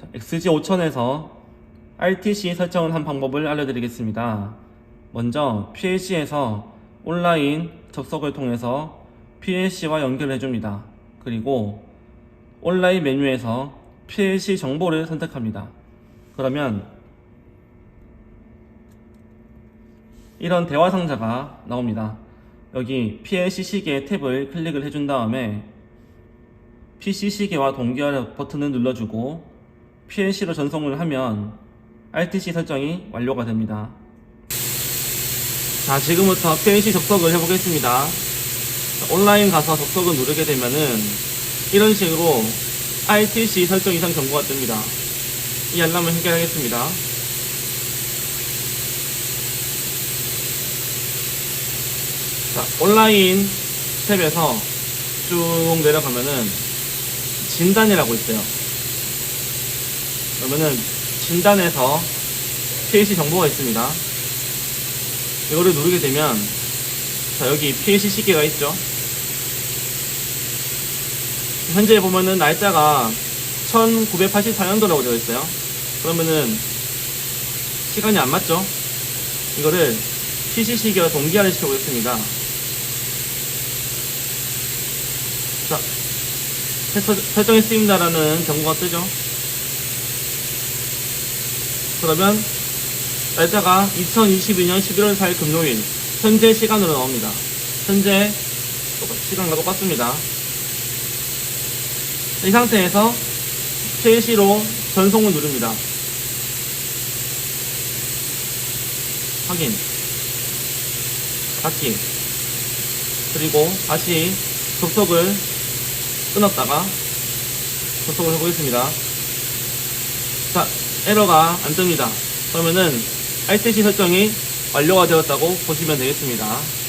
자, XG5000에서 RTC 설정을 한 방법을 알려드리겠습니다. 먼저 PLC에서 온라인 접속을 통해서 PLC와 연결을 해줍니다. 그리고 온라인 메뉴에서 PLC 정보를 선택합니다. 그러면 이런 대화 상자가 나옵니다. 여기 PLC 시계 탭을 클릭을 해준 다음에 PC 시계와 동기화 버튼을 눌러주고 PLC로 전송을 하면 RTC 설정이 완료가 됩니다. 자, 지금부터 PLC 접속을 해보겠습니다. 자, 온라인 가서 접속을 누르게 되면은 이런 식으로 RTC 설정 이상 정보가 뜹니다. 이 알람을 해결하겠습니다. 자, 온라인 탭에서 쭉 내려가면은 진단이라고 있어요. 그러면은 진단에서 PLC 정보가 있습니다. 이거를 누르게 되면 자 여기 PLC 시계가 있죠. 현재 보면은 날짜가 1984년도라고 되어 있어요. 그러면은 시간이 안 맞죠? 이거를 PC 시계와 동기화를 시켜보겠습니다. 자, 설- 설정했습니다라는 경고가 뜨죠. 그러면 날짜가 2022년 11월 4일 금요일 현재 시간으로 나옵니다. 현재 시간과 똑같습니다. 이 상태에서 PLC로 전송을 누릅니다. 확인 닫기 그리고 다시 접속을 끊었다가 접속을 해보겠습니다. 자, 에러가 안 뜹니다. 그러면은 RTC 설정이 완료가 되었다고 보시면 되겠습니다.